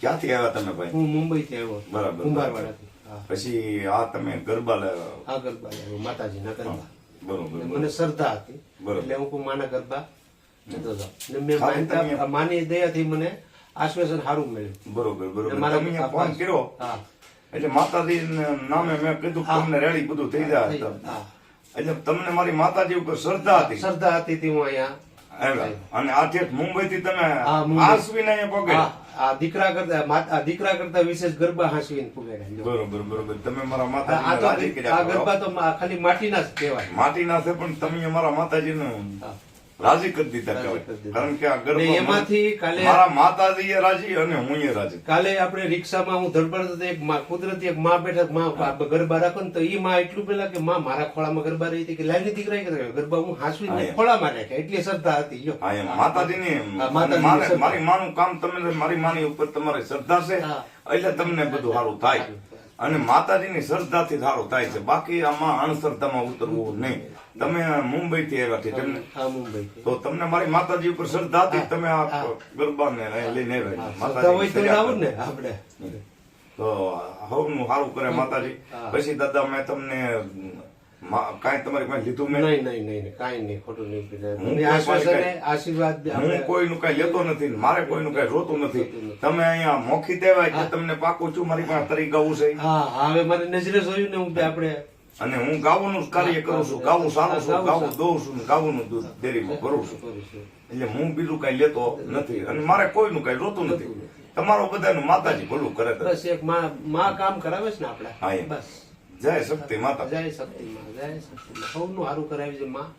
ક્યાંથી આવ્યા તમે ભાઈ? હું મુંબઈ થી આવ્યો. બરાબર, કુંભારવાડાથી. પછી આ તમે ગરબા લાવ્યા આ ગરબા આવ્યો માતાજીના ગરબા. બરોબર મને શ્રદ્ધા હતી. એટલે હું માના ગરબા જતો હતો મેં માની દયાથી મને આશ્વાસન સારું મળ્યું. બરોબર બરોબર. મારા તમે ફોન કર્યો? હા. એટલે માતાજી નામે મેં કીધું તમને રેડી બધું થઈ જાય. એટલે તમને મારી માતાજી ઉપર શ્રદ્ધા હતી? શ્રદ્ધા હતી હું અહીંયા. અને આથી મુંબઈ થી તમે. આસવીને અહીંયા પગે આ દીકરા કરતા દીકરા કરતા વિશેષ ગરબા હાંસવીને પુગાડ્યા બરોબર બરોબર તમે મારા માતા આ માતાજીને. ગરબા તો ખાલી માટીના જ કહેવાય માટીના છે પણ તમે અમારા માતાજીનું હા. રાજી કરી દીધા કહેવાય. કારણ કે આ ને એમાંથી કાલે મારા માતાજી એ રાજી અને હું એ રાજી. કાલે આપણે રિક્ષામાં હું ધડપડતો એક કુદરતી એક માં બેઠકમાં ગરબા રાખો ને તો એ માં એટલું પેલા કે માં મારા ખોળામાં ગરબા રહી હતી કે લાઈની દીકરા કે ગરબા હું હાંસવી ખોળામાં રાખ્યા. એટલી શ્રદ્ધા હતી જો માતાજીની. મારી માનું કામ તમે મારી માની ઉપર તમારી શ્રદ્ધા છે એટલે તમને બધું સારું થાય. અને માતાજીની શ્રદ્ધાથી સારું થાય છે. બાકી આમાં અણશ્રદ્ધામાં ઉતરવું નહીં. તમે મુંબઈ થી આવ્યા છે તમને તો તમને મારી માતાજી ઉપર શ્રદ્ધા હતી તમે આ ગરબા ને લઈને આવ્યા શ્રદ્ધા તો હવનું સારું કરે માતાજી. પછી દાદા મેં તમને કાંઈ તમારી પાસે લીધું મેં? નહીં નહીં નહીં કાંઈ નહીં ખોટું નહીં આશીર્વાદ હું કોઈનું કાંઈ લેતો નથી મારે કોઈનું કાંઈ રોતું નથી. તમે અહીંયા મોખી દેવાય કે તમને પાકું છું મારી પાસે તરી ગાવું છે. હા હવે મારી નજરે જોયું ને હું આપણે અને હું ગાવાનું જ કાર્ય કરું છું ગાવું સારું છું ગાવું દઉં છું ને ગાવાનું દૂધ ડેરીમાં ભરું છું. એટલે હું બીજું કઈ લેતો નથી અને મારે કોઈનું કઈ રોતું નથી. તમારો બધાનું માતાજી ભલું કરે બસ એક માં માં કામ કરાવે છે ને આપણે. હા, બસ. જય શક્તિ માતા. જય શક્તિ જય શક્તિ સૌનું સારું કરાવી છે માં.